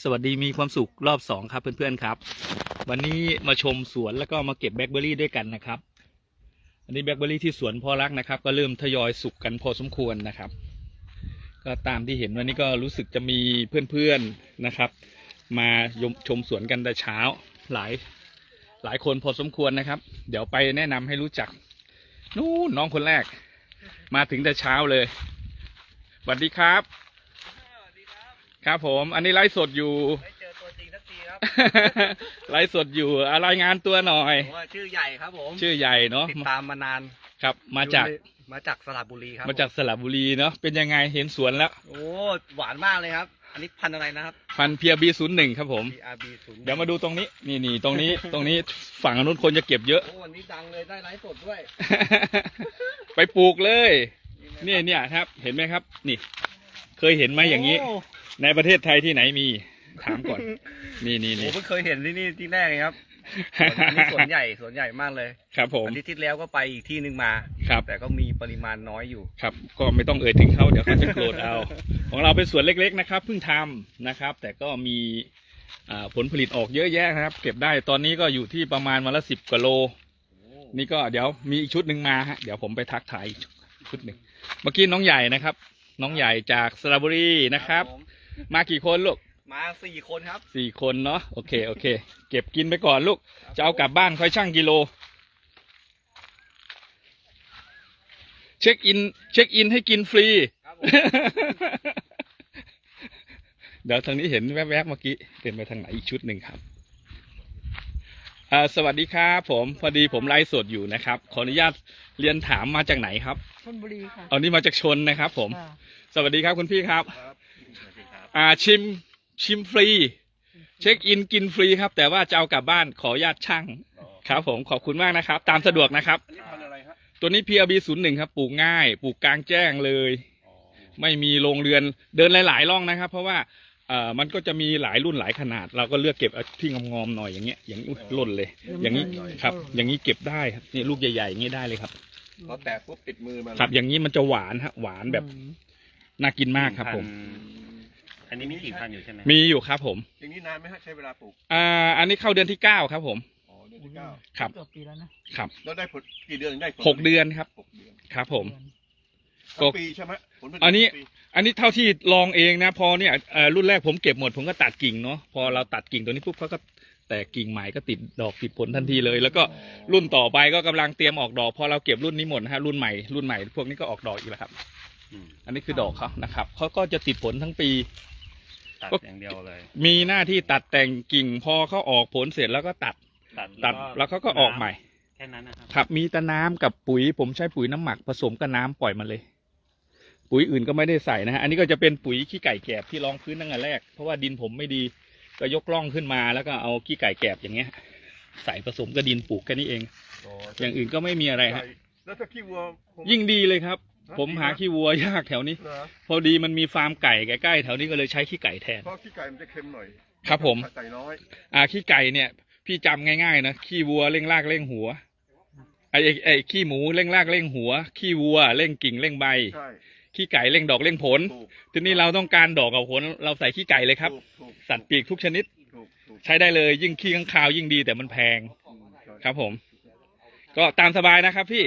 สวัสดีมีความสุขรอบสองครับเพื่อนๆครับ วันนี้มาชมสวนแล้วก็มาเก็บแบล็คเบอร์รี่ด้วยกันนะครับ อันนี้แบล็คเบอร์รี่ที่สวนพ่อรักนะครับ ก็เริ่มทยอยสุกกันพอสมควรนะครับ ก็ตามที่เห็นวันนี้ก็รู้สึกจะมีเพื่อนๆนะครับ มาชมสวนกันแต่เช้าหลายหลายคนพอสมควรนะครับ เดี๋ยวไปแนะนำให้รู้จักนู่นน้องคนแรก มาถึงแต่เช้าเลยสวัสดีครับ ครับครับผม อันนี้ไลฟ์สดอยู่ได้เจอตัวจริงสักทีครับไลฟ์สดอยู่อะรายงานตัวหน่อย ผมว่าชื่อใหญ่ครับผมชื่อใหญ่เนาะติดตามมานานครับ มาจากมาจากสระบุรีครับมาจากสระบุรีเนาะเป็นยังไงเห็นสวนแล้วโอ้หวานมากเลยครับ อันนี้พันธุ์อะไรนะครับฟันเพียบีศูนย์หนึ่งครับผม PRB ศูนย์เดี๋ยวมาดูตรงนี้ นี่นี่ตรงนี้ ตรงนี้ฝั่งอนุนคนจะเก็บเยอะ โอ้วันนี้ดังเลยได้ไลฟ์สดด้วยไปปลูกเลยไหมเนี่ยเนี่ยครับ เห็นไหมครับ นี่ เคยเห็นไหมอย่างนี้โในประเทศไทยที่ไหนมี ถามก่อน นี่นี่โอ้นี่ เพิ่งเคยเห็นที่นี่ที่แรกเลยครับอันนี้สวนใหญ่สวนใหญ่มากเลยครับผม อาทิตย์ที่แล้วก็ไปอีกที่หนึ่งมา ครับ แต่ก็มีปริมาณน้อยอยู่ ครับ ก็ไม่ต้องเอ่ยถึงเขาเดี๋ยวเขาจะโกรธเอา ของเราเป็นสวนเล็กๆนะครับเพิ่งทำนะครับ แต่ก็มีอ่าผลผลิตออกเยอะแยะนะครับ เก็บได้ตอนนี้ก็อยู่ที่ประมาณวันละสิบกว่าโล นี่ก็เดี๋ยวมีอีกชุดหนึ่งมาฮะเดี๋ยวผมไปทักทายอีกชุดหนึ่งเมื่อกี้น้องใหญ่นะครับ น้องใหญ่จากสระบุรีนะครับ ผมมากี่คนลูกมาสี่คนครับสี่คนเนาะโอเคโอเค เก็บกินไปก่อนลูก จะเอากลับบ้านค่อยชั่งกิโล เช็คอิน เช็คอินให้กินฟรี ครับผมเดี๋ยวทางนี้เห็นแวบๆเมื่อกี้เป็นไปทางไหนอีกชุดหนึ่งครับอ่าสวัสดีครับผมพอดีผมไลฟ์สดอยู่นะครับ ขออนุญาตเรียนถามมาจากไหนครับ ชลบุรีค่ะเอานี่มาจากชนนะครับ ผม ค่ะสวัสดีครับคุณพี่ครับ ครับสวัสดีครับอ่าชิมชิมฟรี เช็คอินกินฟรีครับ แต่ว่าจะเอากลับบ้านขออนุญาตช่างครับ ผมขอบคุณมากนะครับ ตามสะดวกนะครับ อันนี้พันธุ์อะไรฮะตัวนี้ PRB ศูนย์หนึ่งครับปลูกง่ายปลูกกลางแจ้งเลยไม่มีโรงเรือนเดินหลายๆร่องนะครับ เพราะว่าเอ่อมันก็จะมีหลายรุ่นหลายขนาด เราก็เลือกเก็บเอาที่งอมๆหน่อยอย่างเงี้ยอย่างนี้อุ๊ยหล่นเลย อย่างนี้ครับ อย่างนี้เก็บได้ครับนี่ลูกใหญ่ๆอย่างนี้ได้เลยครับ พอแตกปุ๊บติดมือมันครับ อย่างนี้มันจะหวานฮะหวานแบบอืมน่ากินมากครับ ผม อันนี้มีกี่พันอยู่ใช่ไหมมีอยู่ครับ ผม อย่างนี้นานไหมฮะใช้เวลาปลูกอ่า อันนี้เข้าเดือนที่เก้าครับ ผม อ๋อเดือนที่เก้าครับเกือบปีแล้วนะครับแล้วได้ผลกี่เดือนถึงได้ผลหกเดือนครับหกเดือนครับ ผมทั้งปีใช่ไหมผลผลิตอันนี้ทั้งปีอันนี้เท่าที่ลองเองนะ พอเนี่ยเอ่อรุ่นแรกผมเก็บหมดผมก็ตัดกิ่งเนาะพอเราตัดกิ่งตัวนี้ปุ๊บเขาก็ แตกกิ่งใหม่ก็ติดดอกติดผลทันทีเลย แล้วก็รุ่นต่อไปก็กำลังเตรียมออกดอกพอเราเก็บรุ่นนี้หมดนะฮะรุ่นใหม่รุ่นใหม่พวกนี้ก็ออกดอกอีกแล้วครับอืมอันนี้คือดอกเขานะครับเขาก็จะติดผลทั้งปีตัดก็อย่างเดียวเลย มีหน้าที่ตัดแต่งกิ่งพอเขาออกผลเสร็จแล้วก็ตัดตัดตัดแล้วเขาก็ออกใหม่แค่นั้นนะครับครับ มีแต่น้ำกับปุ๋ย ผมใช้ปุ๋ยน้ำหมักผสมกับน้ำปล่อยมาเลย ปุ๋ยอื่นก็ไม่ได้ใส่นะฮะอันนี้ก็จะเป็นปุ๋ยขี้ไก่แกบที่รองพื้นตั้งแต่แรกเพราะว่าดินผมไม่ดี ก็ยกร่องขึ้นมาแล้วก็เอาขี้ไก่แกบอย่างเงี้ย ใส่ผสมกับดินปลูกแค่นี้เองอ๋ออย่างอื่นก็ไม่มีอะไรฮะแล้วถ้าขี้วัวคยิ่งดีเลยครับ ผมหาขี้วัวยากแถวนี้เหรอพอดีมันมีฟาร์มไก่ใกล้ๆแถวนี้ก็เลยใช้ขี้ไก่แทนเพราะขี้ไก่มันจะเค็มหน่อยครับผมไก่น้อยอ่าขี้ไก่เนี่ย พี่จำง่ายๆนะขี้วัวเร่งรากเร่งหัวไอ้ไอ้ไอ้ขี้หมูเร่งรากเร่งหัว ขี้วัวเร่งกิ่งเร่งใบใช่ ขี้ไก่เร่งดอกเร่งผล ถูกทีนี้เราต้องการดอกกับผลเราใส่ขี้ไก่เลยครับ ถูกถูกสัตว์ปีกทุกชนิด ถูกถูกใช้ได้เลยยิ่งขี้ข้างคาวยิ่งดีแต่มันแพงอืมใช่ครับผม ก็ตามสบายนะครับ พี่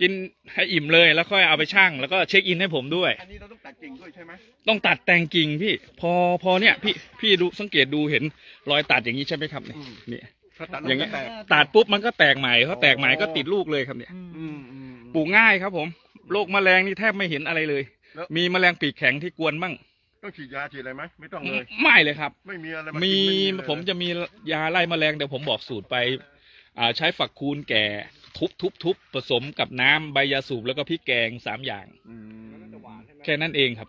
กินให้อิ่มเลยแล้วค่อยเอาไปชั่งแล้วก็เช็คอินให้ผมด้วย อันนี้เราต้องตัดกิ่งด้วยใช่ไหมต้องตัดแต่งกิ่งพี่ พอพอเนี่ยพี่พี่ดูสังเกตดูเห็นรอยตัดอย่างนี้ใช่ไหมครับเนี่ยนี่ถ้าตัดอย่างเงี้ยแตก ตัดปุ๊บมันก็แตกใหม่เขาแตกใหม่ก็ติดลูกเลยครับเนี่ย อืมอืมอืมปลูกง่ายครับผม โรคแมลงนี่แทบไม่เห็นอะไรเลย แล้ว มีแมลงปีกแข็งที่กวนบ้างต้องฉีดยาฉีดอะไรไหมไม่ต้องเลย ไม่เลยครับ ไม่มีอะไรามีกินไเลยผมจะมียาไล่แมลงเดี๋ยวผมบอกสูตรไป อ่าใช้ฝักคูณแก่ทุบทุบทุบผสมกับน้ำใบยาสูบแล้วก็พริกแกงสามอย่าง อืมแค่นั้นเองครับ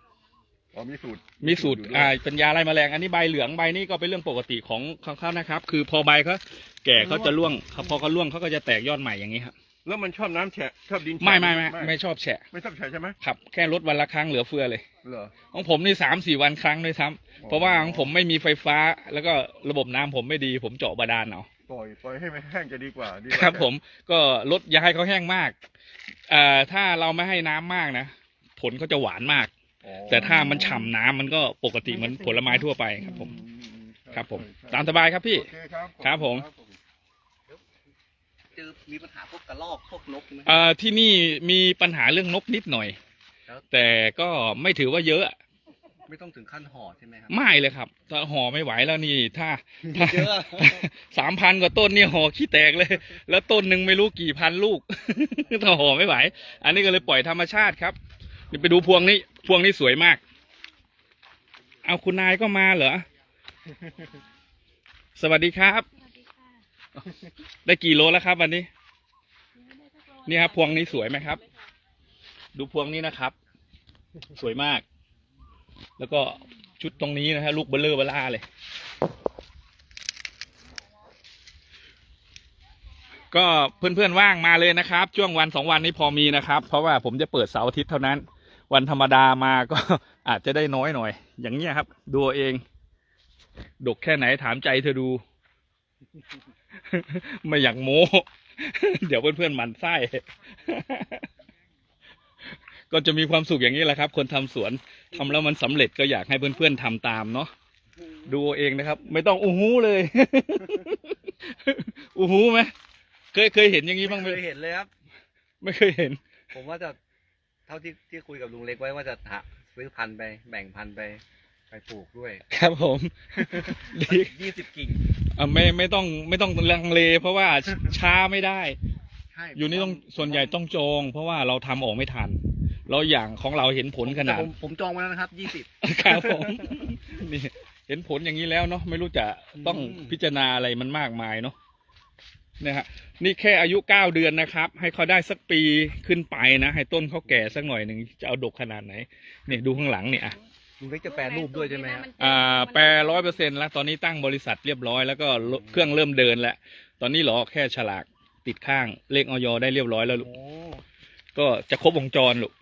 อ๋อมีสูตรมีสูตรอยู่ด้วยอ่าเป็นยาไล่แมลงอันนี้ใบเหลืองใบนี่ก็เป็นเรื่องปกติของของเขานะครับ คือพอใบเขาแก่เขาจะร่วงเขาพอเขาร่วงเขาก็จะแตกยอดใหม่อย่างนี้ครับ แล้วมันชอบน้ำแฉะชอบดินแฉะไม่ไม่ไม่ไม่ชอบแฉะไม่ชอบแฉะใช่ไหมครับ แค่ลดวันละครั้งเหลือเฟือเลย เหรอ ของผมนี่สามสี่วันครั้งด้วยซ้ำเพราะว่าของผมไม่มีไฟฟ้า แล้วก็ระบบน้ำผมไม่ดี ผมเจาะบาดาลเอา ปล่อยปล่อยให้มันแห้งจะดีกว่าดีกว่าครับผมก็ลดอย่าให้เขาแห้งมากเอ่อถ้าเราไม่ให้น้ำมากนะ ผลเขาจะหวานมาก อ๋อแต่ถ้ามันฉ่ำน้ำมันก็ปกติเหมือนผลไม้ทั่วไปครับผม อือือืครับผมใช่ตามสบายครับพี่ โอเคครับครับผม เจอมีปัญหาพวกกระรอกพวกนกไหมเอ่อที่นี่มีปัญหาเรื่องนกนิดหน่อยครับแต่ก็ไม่ถือว่าเยอะ ไม่ต้องถึงขั้นห่อใช่ไหมครับ ไม่เลยครับถ้าห่อไม่ไหวแล้วนี่ ถ้าถ้าเยอะ สามพันกว่าต้นนี่ห่อขี้แตกเลย แล้วต้นหนึ่งไม่รู้กี่พันลูก ถ้าห่อไม่ไหว อันนี้ก็เลยปล่อยธรรมชาติครับนี่ไปดูพวงนี้ พวงนี้สวยมาก เอาคุณนายก็มาเหรอ สวัสดีครับสวัสดีค่ะ ได้กี่โลแล้วครับวันนี้ นี่ครับพวงนี้สวยไหมครับ ดูพวงนี้นะครับ สวยมาก แล้วก็ชุดตรงนี้นะฮะลูกเบลเลอร์เบล่าเลย ก็เพื่อนๆว่างมาเลยนะครับ ช่วงวันสองวันนี้พอมีนะครับ เพราะว่าผมจะเปิดเสาร์อาทิตย์เท่านั้น วันธรรมดามาก็อาจจะได้น้อยหน่อย อย่างเงี้ยครับ ดูเอาเองดกแค่ไหนถามใจเธอดู ไม่อยากโม้ เดี๋ยวเพื่อนๆหมันไส้ ก็จะมีความสุขอย่างนี้แหละครับ คนทำสวนทำแล้วมันสำเร็จก็อยากให้เพื่อนๆทำตามเนาะดูเอาเองนะครับ ไม่ต้องอู้หูเลยอู้หูไหมเคยเคยเห็นอย่างนี้บ้างไหมไม่เคยเห็นเลยครับ ไม่เคยเห็น ผมว่าจะเท่าที่ที่คุยกับลุงเล็กไว้ว่าจะหาซื้อพันธุ์ไป แบ่งพันธุ์ไป ไปปลูกด้วยครับผมดียี่สิบกิ่งอะไม่ไม่ต้องไม่ต้องลังเล เพราะว่าช้าไม่ได้ ใช่อยู่นี่ต้องส่วนใหญ่ต้องจอง เพราะว่าเราทำออกไม่ทันแล้วอย่างของเราเห็นผลขนาดผมผมจองไว้แล้วนะครับยี่สิบ ครับผม นี่เห็นผลอย่างนี้แล้วเนาะไม่รู้จะต้องอืม พิจารณาอะไรมันมากมายเนาะเนี่ยฮะนี่แค่อายุเก้าเดือนนะครับ ให้เขาได้สักปีขึ้นไปนะ ให้ต้นเขาแก่สักหน่อยหนึ่งจะเอาดกขนาดไหนเนี่ยดูข้างหลังเนี่ยอะ ลุงเล็กจะแปรรูปด้วยใช่ไหมครับอ่าแปรร้อยเปอร์เซ็นแล้วตอนนี้ตั้งบริษัทเรียบร้อยแล้วก็เครื่องเริ่มเดินแล้ว ตอนนี้เหรอแค่ฉลากติดข้างเลขออยได้เรียบร้อยแล้วลูกโอ้ก็จะครบวงจรลูก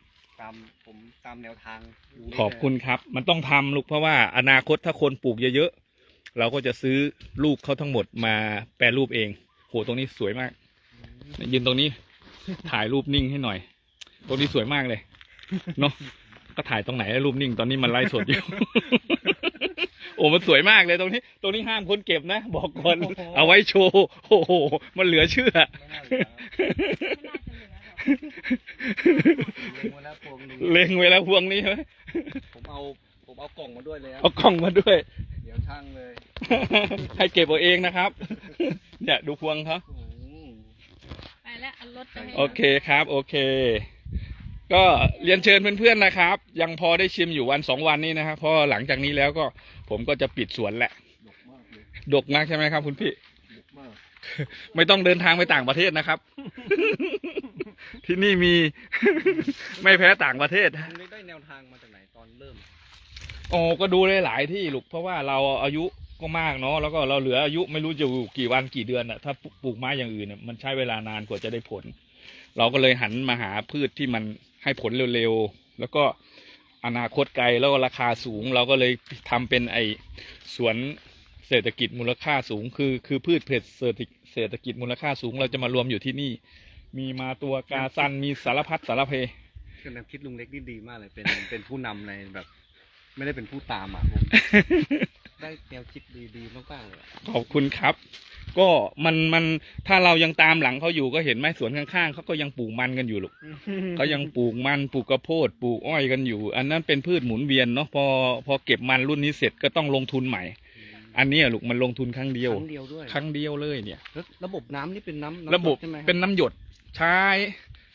ตามผมตามแนวทางลุงเล็กขอบคุณครับ มันต้องทำลูกเพราะว่าอนาคตถ้าคนปลูกเยอะๆเราก็จะซื้อลูกเขาทั้งหมดมาแปรรูปเองโหตรงนี้สวยมากยืนตรงนี้ ถ่ายรูปนิ่งให้หน่อย ตรงนี้สวยมากเลยเนาะ ก็ถ่ายตรงไหนรูปนิ่งตอนนี้มันไลฟ์สดอยู่ โอ้มันสวยมากเลยตรงนี้ ตรงนี้ห้ามคนเก็บนะ บอกก่อนเอาไว้โชว์โอ้โหมันเหลือเชื่อไม่น่าเหลือไม่น่าจะเหลือหรอกเล็งไว้แล้วพวงหนึงเล็งไว้แล้วพวงนี้ไหมผมเอาผมเอากล่องมาด้วยเลยครับเอากล้องมาด้วย เดี๋ยวช่างเลย ให้เก็บเอาเองนะครับ เนี่ยดูพวงเขาโอ้โหไปแล้วเอารถไปให้ โอเคครับ โอเค ก็เรียนเชิญเพื่อนๆนะครับ ยังพอได้ชิมอยู่วันสองวันนี้นะครับเพราะหลังจากนี้แล้วก็ผมก็จะปิดสวนแหละ ดกมากเลยดกมากใช่ไหมครับ คุณพี่ ดกมาก ไม่ต้องเดินทางไปต่างประเทศนะครับ ที่นี่มี ไม่แพ้ต่างประเทศลุงเล็กได้แนวทางมาจากไหนตอนเริ่ม โอ้ก็ดูหลายๆที่ลูกเพราะว่าเราอายุก็มากเนาะแล้วก็เราเหลืออายุไม่รู้จะอยู่กี่วันกี่เดือนอะถ้าปลูกไม้อย่างอื่นน่ะมันใช้เวลานานกว่าจะได้ผล เราก็เลยหันมาหาพืชที่มัน ให้ผลเร็วๆ แล้วก็อนาคตไกลแล้วก็ราคาสูง เราก็เลยทำเป็นไอสวนเศรษฐกิจมูลค่าสูง คือคือพืชเผ็ดเศรษฐกิจมูลค่าสูง เราจะมารวมอยู่ที่นี่ มีมาตัวกาซันมีสารพัดสารเพคือแนวคิดลุงเล็กนี่ดีมากเลยเป็นเป็นผู้นำในแบบ ไม่ได้เป็นผู้ตามอะผม ได้แนวคิดดีๆมากๆเลยอะขอบคุณครับ ก็มันมันถ้าเรายังตามหลังเขาอยู่ก็เห็นไหมสวนข้างๆเขาก็ยังปลูกมันกันอยู่ลูก เขายังปลูกมันปลูกกระโพดปลูกอ้อยกันอยู่ อันนั้นเป็นพืชหมุนเวียนเนาะพอพอเก็บมันรุ่นนี้เสร็จก็ต้องลงทุนใหม่ อันนี้อะลูกมันลงทุนครั้งเดีคยวรั้งเดียวด้วยครั้งเดียวเลยเนี่ย แล้วระบบน้ำนี่เป็นน้ำน้ำระบบใช่ไหมเป็นน้ำหยดใช้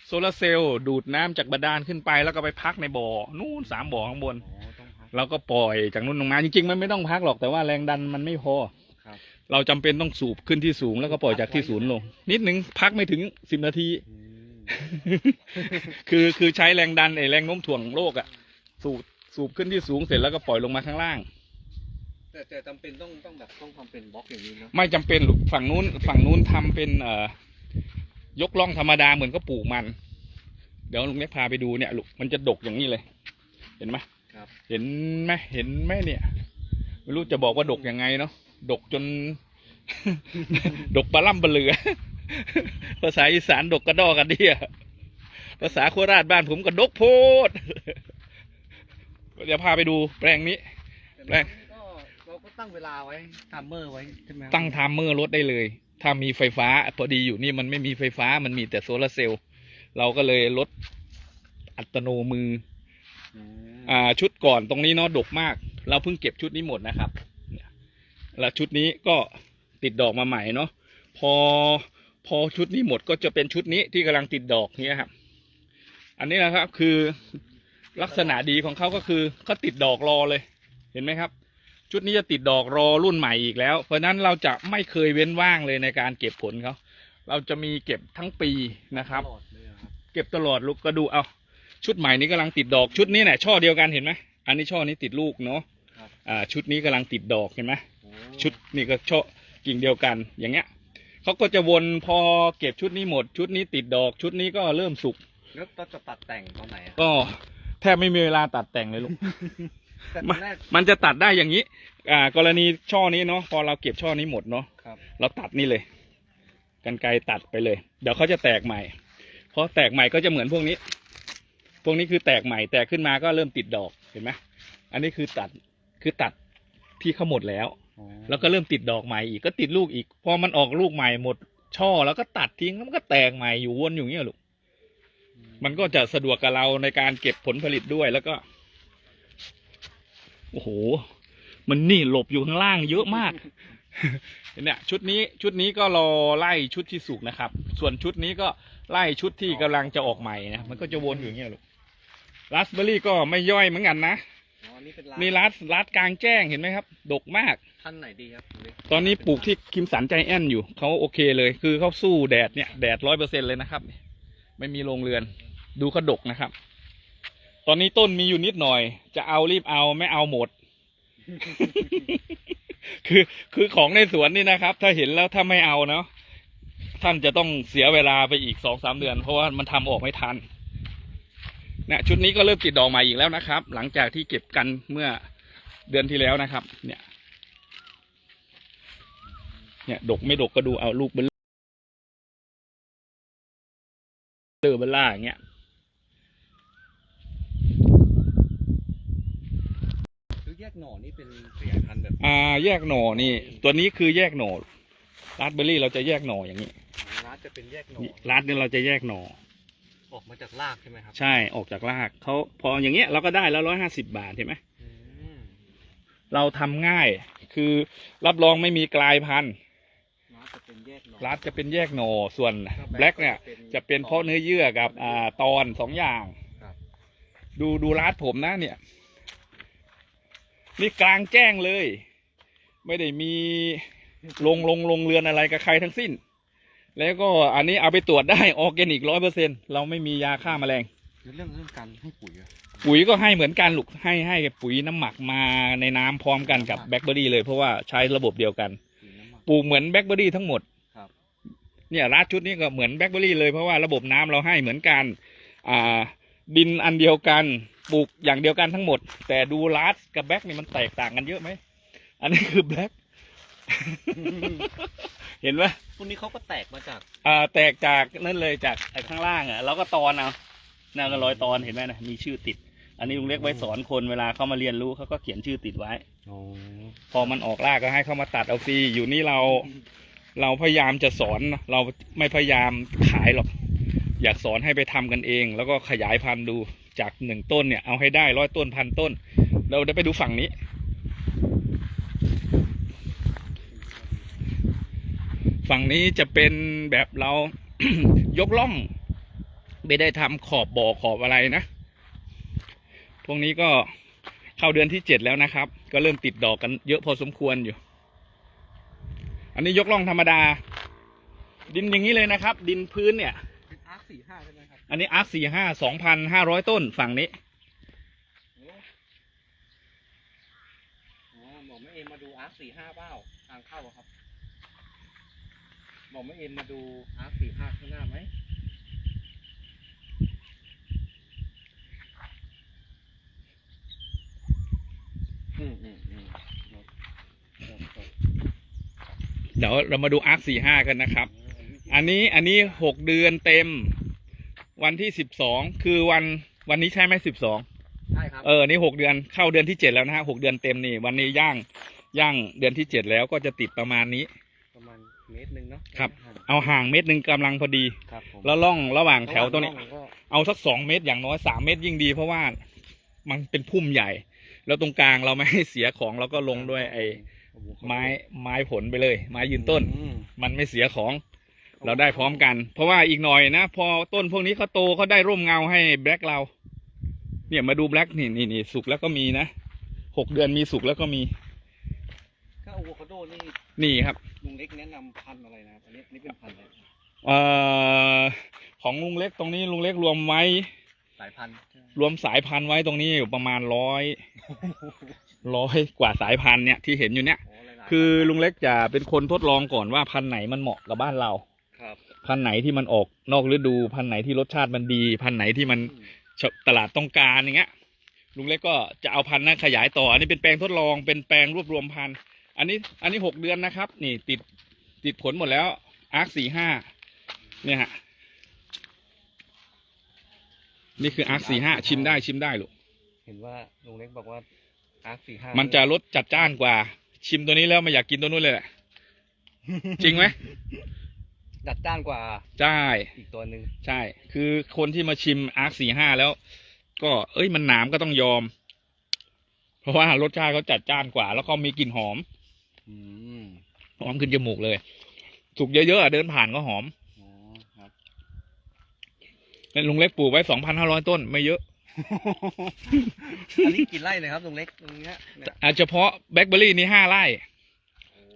โซลาร์เซลล์ดูดน้ำจากบาดาลขึ้นไปแล้วก็ไปพักในบ่อนู่นสามบ่อข้างบน อ๋อต้องพัก เราก็ปล่อยจากนู่นลงมาจริงๆมันไม่ต้องพักหรอกแต่ว่าแรงดันมันไม่พอครับ เราจำเป็นต้องสูบขึ้นที่สูงแล้วก็ปล่อยจากที่ศูนย์ลง นิดนึงพักไม่ถึงสิบนาทีอืมคือคือใช้แรงดันไอแรงโน้มถ่วงโลกอะสูบสูบขึ้นที่สูงเสร็จแล้วก็ปล่อยลงมาข้างล่าง แต่แต่จำเป็นต้องต้องแบบต้องทำเป็นบล็อกอย่างนี้เนอะไม่จำเป็นหรอกฝั่งนู้น ฝั่งนู้นทำเป็นเอ่อยกล่องธรรมดาเหมือนก็ปลูกมัน เดี๋ยวลุงเล็กพาไปดูเนี่ยลูกมันจะดกอย่างนี้เลย เห็นไหมครับ เห็นไหมเห็นไหมเนี่ย ไม่รู้จะบอกว่าดกยังไงเนาะดกจน ดกปลาล่ำปลาเหลือ ภาษาอีสานดกกระดอกกระเดียภาษาโคราชบ้านผมก็ดกโพดเดี๋ยวพาไปดูแปลงนี้ แปลงก็เราก็ตั้งเวลาไว้ไทม์เมอร์ไว้ใช่ไหมครับตั้งไทม์เมอร์รถได้เลย ถ้ามีไฟฟ้า พอดีอยู่นี่มันไม่มีไฟฟ้ามันมีแต่โซลาร์เซลล์เราก็เลยลดอัตโนมือ อืมอ่าชุดก่อนตรงนี้เนาะดกมาก เราเพิ่งเก็บชุดนี้หมดนะครับเนี่ยแล้วชุดนี้ก็ติดดอกมาใหม่เนาะพอพอชุดนี้หมดก็จะเป็นชุดนี้ที่กำลังติดดอกเนี่ยครับ อันนี้นะครับคือลักษณะดีของเขาก็คือเขาติดดอกรอเลยเห็นไหมครับ ชุดนี้จะติดดอกรอรุ่นใหม่อีกแล้ว เพราะฉะนั้นเราจะไม่เคยเว้นว่างเลยในการเก็บผลเขาเราจะมีเก็บทั้งปีนะครับตลอดเลยเหรอครับเก็บตลอดลูกก็ดูเอา ชุดใหม่นี้กำลังติดดอกชุดนี้เนี่ยช่อเดียวกันเห็นไหมอันนี้ช่อนี้ติดลูกเนาะครับอ่าชุดนี้กำลังติดดอกเห็นไหมโอ้ชุดนี่ก็ช่อกิ่งเดียวกันอย่างเงี้ยเขาก็จะวนพอเก็บชุดนี้หมด ชุดนี้ติดดอกชุดนี้ก็เริ่มสุกแล้วเราจะตัดแต่งตอนไหนอะก็แทบไม่มีเวลาตัดแต่งเลยลูกแต่ตมัอนนแรกมันจะตัดได้อย่างนี้ อ่า กรณีช่อนี้เนาะพอเราเก็บช่อนี้หมดเนาะครับเราตัดนี่เลยกันไกรตัดไปเลย เดี๋ยวเขาจะแตกใหม่เพราะแตกใหม่ก็จะเหมือนพวกนี้พ วกนี้คือแตกใหม่แตกขึ้นมาก็เริ่มติดดอกเห็นไหมอันนี้คือตัดคือตัดที่เขาหมดแล้วอ๋อแล้วก็เริ่มติดดอกใหม่อีกก็ติดลูกอีกพอมันออกลูกใหม่หมดช่อแล้วก็ตัดทิ้งแล้วมันก็แตกใหม่อยู่วนอยู่อย่างเงี้ยลูกมันก็จะสะดวกกับเราในการเก็บผลผลิตด้วยแล้วก็โอ้โห มันนี่หลบอยู่ข้างล่างเยอะมากเนี่ยชุดนี้ชุดนี้ก็รอไล่ชุดที่สุกนะครับ ส่วนชุดนี้ก็ไล่ชุดที่กำลังจะออกใหม่นะมันก็จะวนอยู่อย่างเงี้ยลูก ราสเบอรี่ก็ไม่ย่อยเหมือนกันนะอ๋อนี่เป็นร้านนี่รัดรัดกลางแจ้งเห็นไหมครับ ดกมากท่านไหนดีครับคุณเล็กตอนนี้ปลูกที่คิมสันใจแอนอยู่เขาโอเคเลย คือเขาสู้แดดเนี่ยแดดร้อยเปอร์เซ็นเลยนะครับ ไม่มีโรงเรือน ดูเขาดกนะครับ ตอนนี้ต้นมีอยู่นิดหน่อย จะเอารีบเอาไม่เอาหมด คือคือของในสวนนี่นะครับ ถ้าเห็นแล้วถ้าไม่เอาเนาะท่านจะต้องเสียเวลาไปอีกสองสามเดือน เพราะว่ามันทำออกไม่ทันเนี่ยชุดนี้ก็เริ่มติดดอกใหม่อีกแล้วนะครับ หลังจากที่เก็บกันเมื่อเดือนที่แล้วนะครับ เนี่ย เนี่ยดกไม่ดกก็ดูเอาลูกเบลเลอร์เบลล่าอย่างเงี้ยคือแยกหน่อนี่เป็นขยายพันธุ์แบบอ่า แยกหน่อนี่ ตัวนี้คือแยกหน่อราสเบอร์รี่เราจะแยกหน่ออย่างนี้ ร้านจะเป็นแยกหน่อนี่ราสเนี่ยเราจะแยกหน่อ ออกมาจากรากใช่ไหมครับใช่ออกจากรากเขาพออย่างเงี้ยเราก็ได้แล้วร้อยห้าสิบาทเห็นไหมอืมเราทำง่าย คือรับรองไม่มีกลายพันธุ์ร้านจะเป็นแยกหน่อรัสจะเป็นแยกหน่อส่วนถ้าแบล็กเนี่ย จะเป็นเพราะเนื้อเยื่อกับอ่าตอนสองอย่าง ครับ ดูดูรัสผมนะเนี่ย นี่กลางแจ้งเลย ไม่ได้มีลงลงลงเรือนอะไรกับใครทั้งสิ้น แล้วก็อันนี้เอาไปตรวจได้ออร์แกนิกร้อยเปอร์เซ็นเราไม่มียาฆ่าแมลงแล้วเรื่องเรื่องการให้ปุ๋ยอะปุ๋ยก็ให้เหมือนกันลูกให้ให้ปุ๋ยน้ำหมักมาในน้ำพร้อมกันกับแบล็คเบอร์รี่เลยเพราะว่าใช้ระบบเดียวกันปุ๋ยน้ำหมักปลูกเหมือนแบล็คเบอร์รี่ทั้งหมดครับเนี่ยรัดชุดนี้ก็เหมือนแบล็คเบอร์รี่เลยเพราะว่าระบบน้ำเราให้เหมือนกันอ่าดินอันเดียวกันปลูกอย่างเดียวกันทั้งหมด แต่ดูรัดกับแบล็คนี่มันแตกต่างกันเยอะไหมอันนี้คือแบล็ค เห็นไหมพวกนี้เขาก็แตกมาจาก อ่า แตกจากนั่นเลยจากไอ้ข้างล่างอะเราก็ตอนเอาน่าก็ร้อยตอนเห็นไหมนะมีชื่อติด อันนี้ลุงเล็กไว้สอนคนเวลาเขามาเรียนรู้เขาก็เขียนชื่อติดไว้อ๋อพอมันออกรากก็ให้เขามาตัดเอาฟรีอยู่นี่เรา เราพยายามจะสอนนะเราไม่พยายามขายหรอก อยากสอนให้ไปทำกันเอง แล้วก็ขยายพันธุ์ดูจากหนึ่งต้นเนี่ยเอาให้ได้ร้อยต้นพันต้น เราได้ไปดูฝั่งนี้ ฝั่งนี้จะเป็นแบบเรา ยกล่อง ไม่ได้ทำขอบบ่อขอบอะไรนะ พวกนี้ก็เข้าเดือนที่เจ็ดแล้วนะครับ ก็เริ่มติดดอกกันเยอะพอสมควรอยู่ อันนี้ยกล่องธรรมดา ดินอย่างนี้เลยนะครับ ดินพื้นเนี่ยเป็นอาร์สี่ห้าใช่ไหมครับอันนี้อาร์คสี่ห้าสองพันห้าร้อยต้นฝั่งนี้อ๋อบอกไม่เอ็มมาดูอาร์สี่ห้าเปล่าทางเข้าอะครับ บอกไม่เอ็มมาดูอาร์สี่ห้าข้างหน้าไหมอืมอืมอืมเดี๋ยวเรามาดูอาร์คสี่ห้ากันนะครับ อันนี้อันนี้หกเดือนเต็ม วันที่สิบสองคือวันวันนี้ใช่ไหมสิบสองใช่ครับ เออนี่หกเดือนเข้าเดือนที่เจ็ดแล้วนะฮะหกเดือนเต็มนี่ วันนี้ย่างย่างเดือนที่เจ็ดแล้วก็จะติดประมาณนี้ เมตรหนึ่งเนาะครับ เอาห่างเม็ดหนึ่งกำลังพอดี ครับผมแล้วล่องระหว่างแถวตรงนี้ะหางก็เอาสักสองเมตรอย่างน้อยสามเมตรยิ่งดีเพราะว่ามันเป็นพุ่มใหญ่ แล้วตรงกลางเราไม่ให้เสียของเราก็ลงด้วยไอ้ไม้ไม้ผลไปเลย ไม้ยืนต้น อืมมันไม่เสียของ เราได้พร้อมกัน เพราะว่าอีกหน่อยนะ พอต้นพวกนี้เขาโตเขาได้ร่มเงาให้แบล็กเรา เนี่ยมาดูแบล็กนี่นี่นี่สุกแล้วก็มีนะหกเดือนมีสุกแล้วก็มีถ้าอะโวคาโดนี่นี่ครับ ลุงเล็กแนะนำพันธุ์อะไรนะครับอันนี้อันนี้เป็นพันธุ์อะไรเอ่อของลุงเล็กตรงนี้ลุงเล็กรวมไว้ สายพันธุ์ใช่ไหมรวมสายพันธุ์ไว้ตรงนี้อยู่ประมาณร้อยร้อยกว่าสายพันธุ์เนี่ยที่เห็นอยู่เนี่ย อ๋อหลายๆคือลุงเล็กจะเป็นคนทดลองก่อนว่าพันธุ์ไหนมันเหมาะกับบ้านเรา ครับพันธุ์ไหนที่มันออกนอกฤดู พันธุ์ไหนที่รสชาติมันดี พันธุ์ไหนที่มันอืมตลาดต้องการอย่างเงี้ยลุงเล็กก็จะเอาพันธุ์นั้นขยายต่ออันนี้เป็นแปลงทดลองเป็นแปลงรวบรวมพันธุ์ อันนี้อันนี้หกเดือนนะครับ นี่ติดติดผลหมดแล้วอาร์คสี่ห้าเนี่ยฮะนี่คืออาร์คสี่ห้าชิมได้ชิมได้ลูกเห็นว่าลุงเล็กบอกว่าอาร์คสี่ห้ามัมันจะรสจัดจ้านกว่า ชิมตัวนี้แล้วไม่อยากกินตัวนู้นเลยแหละ จริงไหมจัดจ้านกว่าใช่อีกตัวหนึ่งใช่ คือคนที่มาชิมอาร์คสี่ห้าแล้ว ก็เอ้ยมันหนามก็ต้องยอม เพราะว่ารสชาติเขาจัดจ้านกว่า แล้วก็มีกลิ่นหอมอืม หอมขึ้นจมูกเลย สุกเยอะๆอะเดินผ่านก็หอมอ๋อครับลุงเล็กปลูกไว้สองพันห้าร้อยต้นไม่เยอะ อันนี้กี่ไร่เลยครับลุงเล็กตรงเนี้ยเนี่ยอาจเฉพาะแบล็คเบอร์รี่นี่ห้าไร่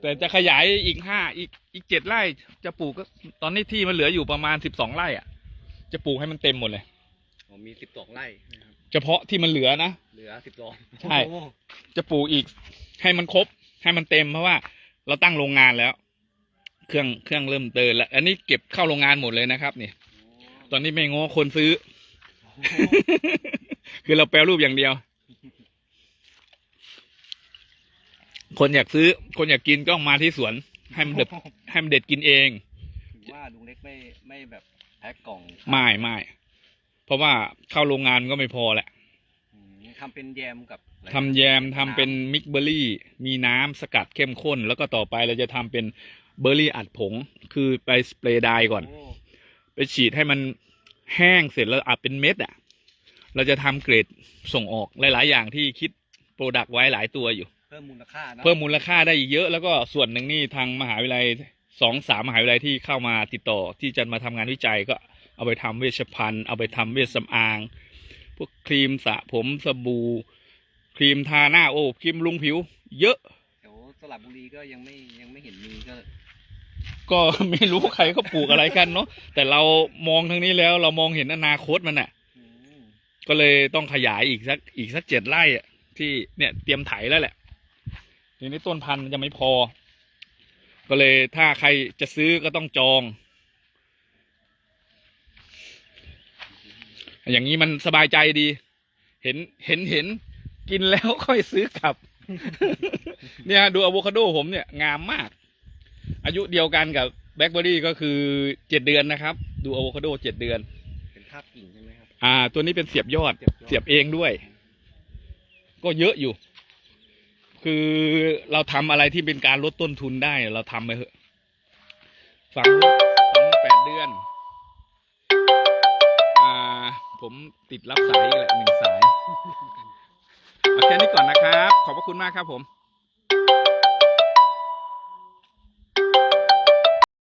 แต่จะขยายอีกห้าอีกอีกเจ็ดไร่ จะปลูกก็ตอนนี้ที่มันเหลืออยู่ประมาณสิบสองไร่อะ จะปลูกให้มันเต็มหมดเลยผมมีสิบสองไร่นะครับเฉพาะที่มันเหลือนะ เหลือสิบสองใช่ จะปลูกอีกให้มันครบ ให้มันเต็มเพราะว่าเราตั้งโรงงานแล้ว เครื่องเครื่องเริ่มเดินแล้ว อันนี้เก็บเข้าโรงงานหมดเลยนะครับนี่ตอนนี้ไม่ง้อคนซื้อ คือเราแปลรูปอย่างเดียว คนอยากซื้อ คนอยากกินก็มาที่สวน ให้มันเด็ดให้มันเด็ดกินเองถือว่าลุงเล็กไม่ไม่แบบแพ็คกล่องไม่ไม่เพราะว่าเข้าโรงงานก็ไม่พอแหละอืมทำเป็นแยมกับอะไร ทำแยมทำเป็นมิกเบอร์รี่ มีน้ำสกัดเข้มข้น แล้วก็ต่อไปเราจะทำเป็นเบอร์รี่อัดผง คือไปสเปรย์ไดร์ก่อนโไปฉีดให้มันแห้งเสร็จแล้วอัดเป็นเม็ดอะ เราจะทำเกรดส่งออกหลาย ๆ อย่างที่คิดโปรดักต์ไว้หลายตัวอยู่ เพิ่มมูลค่านะเพิ่มมูลค่าได้อีกเยอะ แล้วก็ส่วนหนึ่งนี่ทางมหาวิทยาลัยสองสามมหาวิทยาลัยที่เข้ามาติดต่อที่จะมาทำงานวิจัยก็เอาไปทำเวชภัณฑ์ เอาไปทำเวชสำอาง พวกครีมสระผมสบู่ ครีมทาหน้าโอ้ครีมลุงผิว เยอะ แถวสระบุรีก็ยังไม่ยังไม่เห็นมีก็ก็ไม่รู้ใครเขาปลูกอะไรกันเนาะแต่เรามองทางนี้แล้วเรามองเห็นอนาคตมันอะ อืมก็เลยต้องขยายอีกสักอีกสักเจ็ดไร่อะที่เนี่ยเตรียมไถแล้วแหละทีนี้ต้นพันธุ์มันจะไม่พอ ก็เลยถ้าใครจะซื้อก็ต้องจอง อย่างนี้มันสบายใจดี เห็นเห็นเห็น กินแล้วค่อยซื้อกลับ เนี่ยดูอะโวคาโดผมเนี่ยงามมาก อายุเดียวกันกับแบล็คเบอร์รี่ก็คือเจ็ดเดือนนะครับ ดูอะโวคาโดเจ็ดเดือน เป็นภาพกิ่งใช่ไหมครับ อ่า ตัวนี้เป็นเสียบยอด เสียบยอดเสียบเองด้วย ก็เยอะอยู่ คือเราทำอะไรที่เป็นการลดต้นทุนได้เราทำไปเถอะฝังฝังแปดเดือน อ่า ผมติดรับสายอีกแหละหนึ่งสาย เอาแค่นี้ก่อนนะครับ ขอบพระคุณมากครับผม